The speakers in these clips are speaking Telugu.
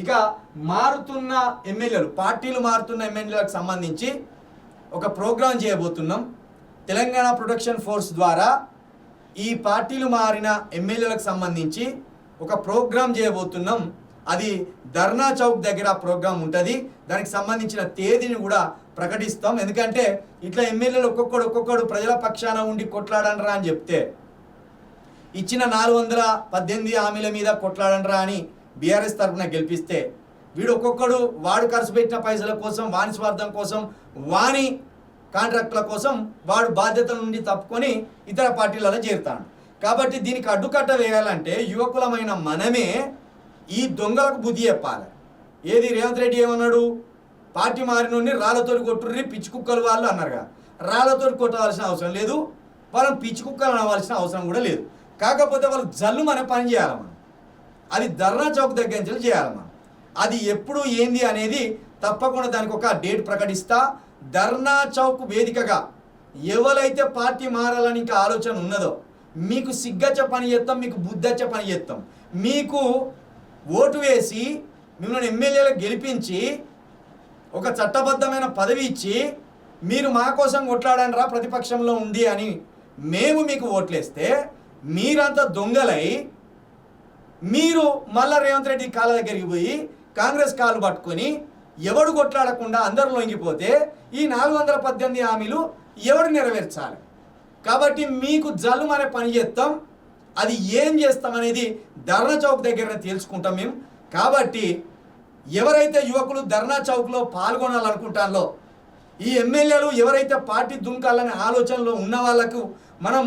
ఇక మారుతున్న ఎమ్మెల్యేలు పార్టీలు మారుతున్న ఎమ్మెల్యేలకు సంబంధించి ఒక ప్రోగ్రాం చేయబోతున్నాం. తెలంగాణ ప్రొటెక్షన్ ఫోర్స్ ద్వారా ఈ పార్టీలు మారిన ఎమ్మెల్యేలకు సంబంధించి ఒక ప్రోగ్రాం చేయబోతున్నాం. అది ధర్నా చౌక్ దగ్గర ప్రోగ్రాం ఉంటుంది. దానికి సంబంధించిన తేదీని కూడా ప్రకటిస్తాం. ఎందుకంటే ఇట్లా ఎమ్మెల్యేలు ఒక్కొక్కడు ఒక్కొక్కడు ప్రజల పక్షాన ఉండి కొట్లాడనరా అని చెప్తే ఇచ్చిన నాలుగు వందల పద్దెనిమిది హామీల మీద కొట్లాడనరా అని బీఆర్ఎస్ తరఫున గెలిపిస్తే వీడు ఒక్కొక్కడు వాడు ఖర్చు పెట్టిన పైసల కోసం వాని స్వార్థం కోసం వాణి కాంట్రాక్టుల కోసం వాడు బాధ్యతల నుండి తప్పుకొని ఇతర పార్టీలలో చేరుతాడు. కాబట్టి దీనికి అడ్డుకట్ట వేయాలంటే యువకులమైన మనమే ఈ దొంగలకు బుద్ధి చెప్పాలి. ఏది రేవంత్ రెడ్డి ఏమన్నాడు? పార్టీ మారినోడిని రాళ్ళతోటి కొట్టుర్రి పిచ్చి కుక్కలు వాళ్ళు అన్నారుగా రాళ్ళతోటి కొట్టవలసిన అవసరం లేదు వాళ్ళని పిచ్చి కుక్కలు అనవలసిన అవసరం కూడా లేదు. కాకపోతే వాళ్ళు జల్లు మన పని చేయాలి మనం. అది ధర్నా చౌక్ దగ్గర నుంచి చేయాలి మనం అది ఎప్పుడు ఏంది అనేది తప్పకుండా దానికి ఒక డేట్ ప్రకటిస్తా. ధర్నా చౌక్ వేదికగా ఎవరైతే పార్టీ మారాలని ఇంకా ఆలోచన ఉన్నదో మీకు సిగ్గచ్చ పని చేస్తాం మీకు బుద్ధచ్చ పని చేస్తాం మీకు ఓటు వేసి మిమ్మల్ని ఎమ్మెల్యేలకు గెలిపించి ఒక చట్టబద్ధమైన పదవి ఇచ్చి మీరు మా కోసం కొట్లాడండి రా ప్రతిపక్షంలో ఉంది అని మేము మీకు ఓట్లేస్తే మీరంతా దొంగలై మీరు మళ్ళా రేవంత్ రెడ్డి కాళ్ళ దగ్గరికి పోయి కాంగ్రెస్ కాలు పట్టుకొని ఎవడు కొట్లాడకుండా అందరూ లొంగిపోతే ఈ నాలుగు వందల పద్దెనిమిది హామీలు ఎవడు నెరవేర్చాలి? కాబట్టి మీకు జల్లు అనే పని చేస్తాం. అది ఏం చేస్తాం అనేది ధర్నా చౌక్ దగ్గర తెలుసుకుంటాం మేము. కాబట్టి ఎవరైతే యువకులు ధర్నా చౌక్లో పాల్గొనాలనుకుంటారో ఈ ఎమ్మెల్యేలు ఎవరైతే పార్టీ దుంకాలనే ఆలోచనలో ఉన్న వాళ్ళకు మనం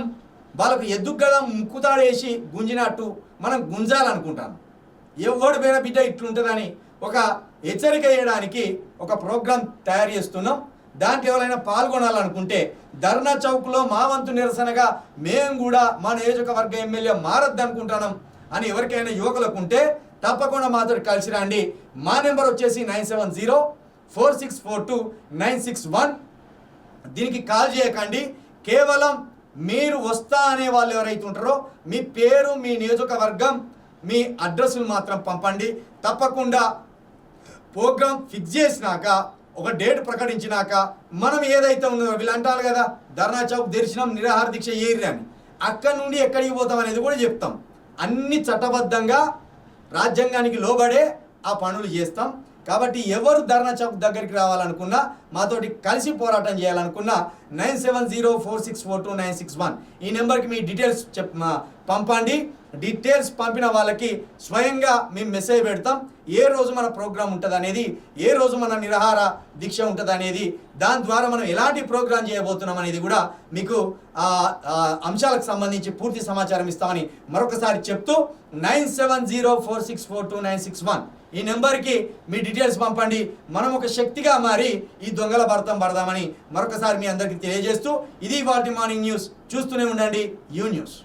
వాళ్ళకు ఎద్దుగడ ముక్కుతాడేసి గుంజినట్టు మనం గుంజాలనుకుంటాం. ఎవడు పోయిన బిడ్డ ఇట్లుంటుందని ఒక హెచ్చరిక చేయడానికి ఒక ప్రోగ్రాం తయారు చేస్తున్నాం. దాంట్లో ఎవరైనా పాల్గొనాలనుకుంటే ధర్నా చౌక్లో మా వంతు నిరసనగా మేము కూడా మా నియోజకవర్గ ఎమ్మెల్యే మారద్దు అనుకుంటున్నాం అని ఎవరికైనా యువకులకు ఉంటే తప్పకుండా మాతో కలిసి రండి. మా నెంబర్ వచ్చేసి nine seven zero four six four two nine six one. దీనికి కాల్ చేయకండి. కేవలం మీరు వస్తా అనే వాళ్ళు ఎవరైతే ఉంటారో మీ పేరు మీ నియోజకవర్గం మీ అడ్రస్ను మాత్రం పంపండి. తప్పకుండా ప్రోగ్రాం ఫిక్స్ చేసినాక ఒక డేట్ ప్రకటించినాక మనం ఏదైతే ఉన్నదో వీళ్ళు అంటారు కదా ధర్నా చౌక్ దర్శనం నిరాహార దీక్ష ఏరి అని. అక్కడి నుండి ఎక్కడికి పోతాం అనేది కూడా చెప్తాం. అన్ని చట్టబద్ధంగా రాజ్యాంగానికి లోబడే ఆ పనులు చేస్తాం. కాబట్టి ఎవరు ధర్నా చౌక్ దగ్గరికి రావాలనుకున్నా మాతోటి కలిసి పోరాటం చేయాలనుకున్నా nine seven zero four six four two nine six one. ఈ నెంబర్కి మీ డీటెయిల్స్ చెప్ పంపండి. డీటెయిల్స్ పంపిన వాళ్ళకి స్వయంగా మేము మెసేజ్ పెడతాం. ఏ రోజు మన ప్రోగ్రామ్ ఉంటుంది అనేది ఏ రోజు మన నిరాహార దీక్ష ఉంటుంది అనేది దాని ద్వారా మనం ఎలాంటి ప్రోగ్రామ్ చేయబోతున్నాం అనేది కూడా మీకు అంశాలకు సంబంధించి పూర్తి సమాచారం ఇస్తామని మరొకసారి చెప్తూ nine seven zero four six four two nine six one. ఈ నెంబర్కి మీ డీటెయిల్స్ పంపండి. మనం ఒక శక్తిగా మారి ఈ దొంగల భర్తం పడదామని మరొకసారి మీ అందరికీ తెలియజేస్తూ ఇది వాటి మార్నింగ్ న్యూస్. చూస్తూనే ఉండండి. U news.